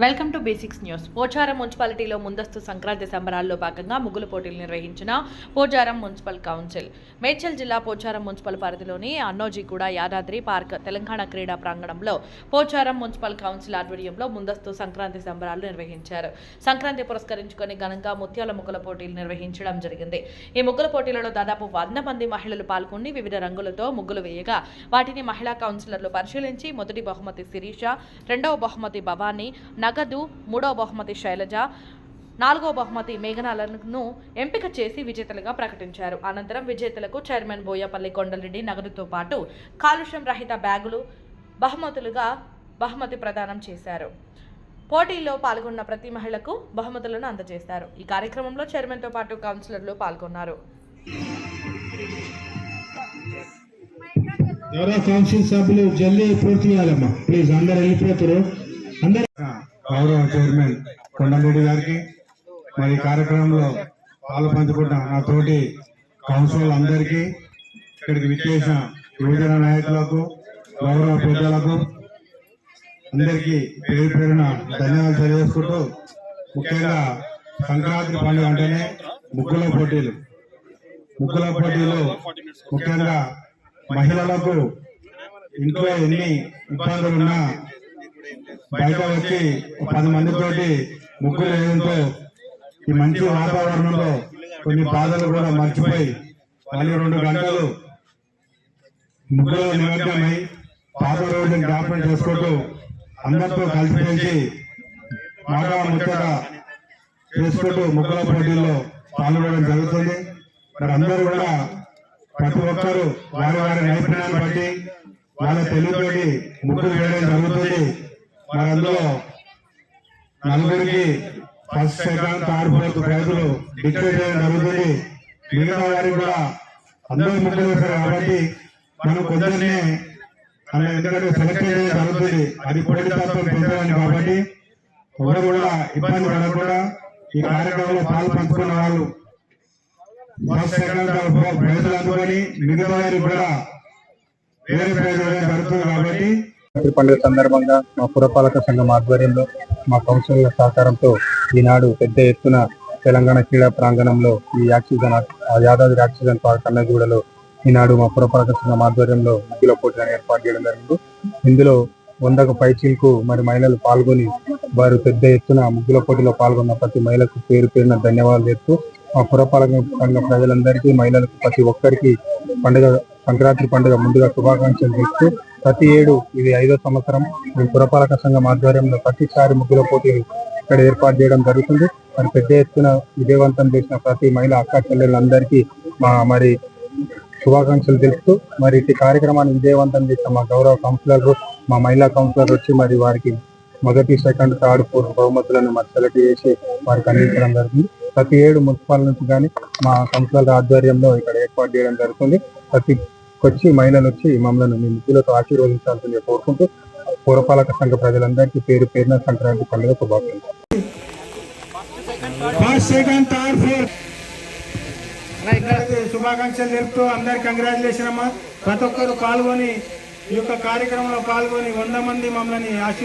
Welcome to basics news Pocharam మున్సిపాలిటీలో ముందస్తు సంక్రాంతి సంబరాల్లో భాగంగా ముగ్గుల పోటీలు నిర్వహించిన పోచారం మున్సిపల్ కౌన్సిల్. మేడ్చల్ జిల్లా పోచారం మున్సిపల్ పరిధిలోని అన్నోజీగూడ యాదాద్రి పార్క్ తెలంగాణ క్రీడా ప్రాంగణంలో పోచారం మున్సిపల్ కౌన్సిల్ ఆధ్వర్యంలో ముందస్తు సంక్రాంతి సంబరాలు నిర్వహించారు. సంక్రాంతి పురస్కరించుకొని ఘనంగా ముత్యాల ముగ్గుల పోటీలు నిర్వహించడం జరిగింది. ఈ ముగ్గుల పోటీలలో దాదాపు వంద మంది మహిళలు పాల్గొని వివిధ రంగులతో ముగ్గులు వేయగా వాటిని మహిళా కౌన్సిలర్లు పరిశీలించి మొదటి బహుమతి శిరీష రెండవ బహుమతి భవానీ నగదు మూడవ బహుమతి శైలజ నాలుగో బహుమతి మేఘనాలను ఎంపిక చేసి విజేతలుగా ప్రకటించారు. అనంతరం విజేతలకు చైర్మన్ బోయపల్లి కొండలరెడ్డి నగదుతో పాటు కాలుష్యం రహిత బ్యాగులు బహుమతులుగా బహుమతి ప్రదానం చేశారు. పోటీల్లో పాల్గొన్న ప్రతి మహిళకు బహుమతులను అందజేశారు. ఈ కార్యక్రమంలో చైర్మన్తో పాటు కౌన్సిలర్లు పాల్గొన్నారు. ఎవరో కౌన్సిల్ సభ్యులు జల్దీ పూర్తి చేయాలమ్మా. ప్లీజ్ అందరు వెళ్ళిపోతారు అందరు గౌరవ చైర్మన్ కొండమూడి గారికి మరి కార్యక్రమంలో పాలు పంచుకుంటున్న నా తోటి కౌన్సిల్ అందరికీ ఇక్కడికి విచ్చేసిన యువజన నాయకులకు గౌరవ పెద్దలకు అందరికీ పేరు పేరున ధన్యవాదాలు తెలియజేసుకుంటూ ముఖ్యంగా సంక్రాంతి పండుగ అంటేనే ముగ్గుల పోటీలు. ముగ్గుల పోటీలు ముఖ్యంగా మహిళలకు ఇంట్లో ఎన్ని ఇబ్బందులు ఉన్నా బయట వచ్చి పది మందితోటి ముగ్గులు వేయడంతో ఈ మంచి వాతావరణంలో కొన్ని బాధలు కూడా మర్చిపోయి మళ్ళీ రెండు గంటలు ముగ్గులు నిమగ్నమై పాత రోజులను జ్ఞాపకం చేసుకుంటూ అందరితో కలిసిపోయి మాటా ముచ్చట చేసుకుంటూ ముగ్గుల పోటీల్లో పాల్గొనడం జరుగుతుంది. మరి అందరూ కూడా ప్రతి ఒక్కరూ వారి వారి నైపుణ్యాన్ని బట్టి వాళ్ళ తెలివితోటి ముగ్గులు వేయడం జరుగుతుంది. మరి అందులో నలుగురికి ఫస్ట్ సెకండ్ థర్డ్ ఫోర్త్ ప్రైజులు డిక్లేర్ చేయడం జరుగుతుంది. మిగతా వారికి కూడా అందరూ ముందు వేశారు కాబట్టి మనం కొందరినే ఎందుకంటే సెలెక్ట్ చేయడం జరుగుతుంది. అది పోటీతత్వం పెంచడానికి కాబట్టి ఎవరు కూడా ఇబ్బంది పడకుండా ఈ కార్యక్రమంలో పాలు పంచుకున్న వాళ్ళు ఫస్ట్ సెకండ్ థర్డ్ ఫోర్త్ ప్రైజులు అందుకొని మిగతా వారికి కూడా వేరే ప్రైజులు జరుగుతుంది కాబట్టి శివరాత్రి పండుగ సందర్భంగా మా పురపాలక సంఘం ఆధ్వర్యంలో మా కౌన్సిలర్ల సహకారంతో ఈనాడు పెద్ద ఎత్తున తెలంగాణ క్రీడా ప్రాంగణంలో ఈ యాక్సిజన్ యాదాద్రి యాక్సిజన్ పార్క్ అన్నగూడలో ఈనాడు మా పురపాలక సంఘం ఆధ్వర్యంలో ముగ్గుల పోటీలను ఏర్పాటు చేయడం జరిగింది. ఇందులో వందకు పైచీలకు మరి మహిళలు పాల్గొని వారు పెద్ద ఎత్తున ముగ్గుల పోటీలో పాల్గొన్న ప్రతి మహిళకు పేరు పేరున ధన్యవాదాలు చెప్తూ మా పురపాలక సంఘ ప్రజలందరికీ మహిళలకు ప్రతి ఒక్కరికి పండుగ సంక్రాంతి పండుగ ముందుగా శుభాకాంక్షలు చేస్తూ ప్రతి ఏడు ఇది ఐదో సంవత్సరం. మేము పురపాలక సంఘం ఆధ్వర్యంలో ప్రతిసారి ముగ్గుల పోటీలు ఇక్కడ ఏర్పాటు చేయడం జరుగుతుంది. మరి పెద్ద ఎత్తున విజయవంతం చేసిన ప్రతి మహిళ అక్క చెల్లెళ్ళందరికీ మా మరి శుభాకాంక్షలు తెలుపుతూ మరి ఇటు కార్యక్రమాన్ని విజయవంతం చేసిన మా గౌరవ కౌన్సిలర్ మా మహిళా కౌన్సిలర్ వచ్చి మరి వారికి మొదటి సెకండ్ థర్డ్ ఫోర్త్ బహుమతులను మరి సెలెక్ట్ చేసి వారికి అందించడం జరిగింది ప్రతి ఏడు మున్సిపాల్ నుంచి కానీ మా కౌన్సిలర్ ఆధ్వర్యంలో ఇక్కడ ఏర్పాటు చేయడం జరుగుతుంది. ప్రతి వచ్చి మహిళలు వచ్చి మమ్మల్ని మీ ఆశీర్వదించాల్సింది కోరుకుంటూ పురపాలక సంఘ ప్రజలందరికీ పేరు పేరున సంక్రాంతి పండుగ శుభాకాంక్షలు. శుభాకాంక్షలు తెలుపుతూ అందరికి కంగ్రాచులేషన్ అమ్మా. ప్రతి ఒక్కరు పాల్గొని ఈ యొక్క కార్యక్రమంలో పాల్గొని వంద మంది మమ్మల్ని ఆశీర్